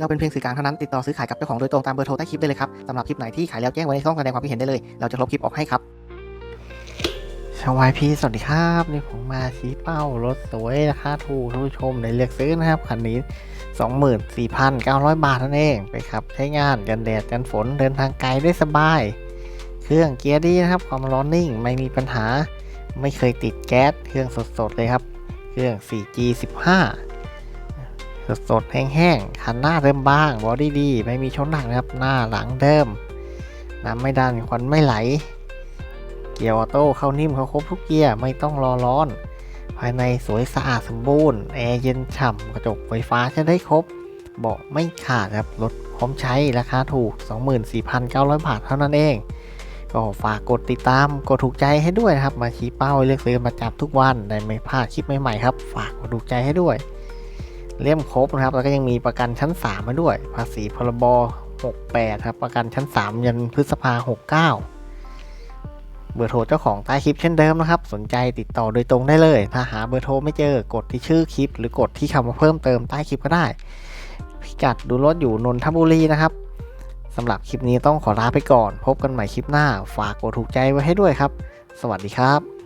เราเป็นเพียงสื่อกลางเท่านั้นติดต่อซื้อขายกับเจ้าของโดยตรงตามเบอร์โทรใต้คลิปได้เลยครับสำหรับคลิปไหนที่ขายแล้วแจ้งไว้ในช่องแสดงความคิดเห็นได้เลย เราจะลบคลิปออกให้ครับชาวายพีสวัสดีครับนี่ผมมาชี้เป้ารถสวยราคาถูกท่านผู้ชมในเลือกซื้อนะครับคันนี้ 24,900 บาทนั่นเองไปครับใช้งานกันแดดกันฝนเดินทางไกลได้สบาย เครื่องเกียร์ดีนะครับความร้อนนิ่งไม่มีปัญหา ไม่เคยติดแก๊สเครื่องสดๆเลยครับ เครื่อง 4G 15 สดๆ แห้งๆคันหน้าเริ่มบ้างบอดี้ดี ไม่มีชนหนักนะครับ หน้าหลังเดิม น้ำไม่ดันควันไม่ไหล เกียร์ออโต้เข้านิ่มเขาครบทุกเกียร์ ไม่ต้องรอร้อน ภายในสวยสะอาดสมบูรณ์ แอร์เย็นฉ่ำกระจกไฟฟ้าใช้ได้ครบ เบาะไม่ขาดครับ รถพร้อมใช้ราคาถูก 24,900 บาทเท่านั้นเอง ก็ฝากกดติดตาม กดถูกใจให้ด้วยนะครับ มาชี้เป้าเลือกซื้อมาจับทุกวัน ได้ไม่พลาดคลิปใหม่ๆครับ ฝากกดถูกใจให้ด้วย เล่มครบนะครับ แล้วก็ยังมีประกันชั้น 3 มาด้วย ภาษีพรบ 68 ครับ ประกันชั้น 3 ยันพฤษภา 69 เบอร์โทรเจ้าของใต้คลิปเช่นเดิมนะครับ สนใจติดต่อโดยตรงได้เลย ถ้าหาเบอร์โทรไม่เจอกดที่ชื่อคลิป หรือกดที่คำว่าเพิ่มเติมใต้คลิปก็ได้ พิกัดดูรถอยู่นนทบุรีนะครับสำหรับคลิปนี้ต้องขอลาไปก่อน พบกันใหม่คลิปหน้า ฝากกดถูกใจไว้ให้ด้วยครับ สวัสดีครับ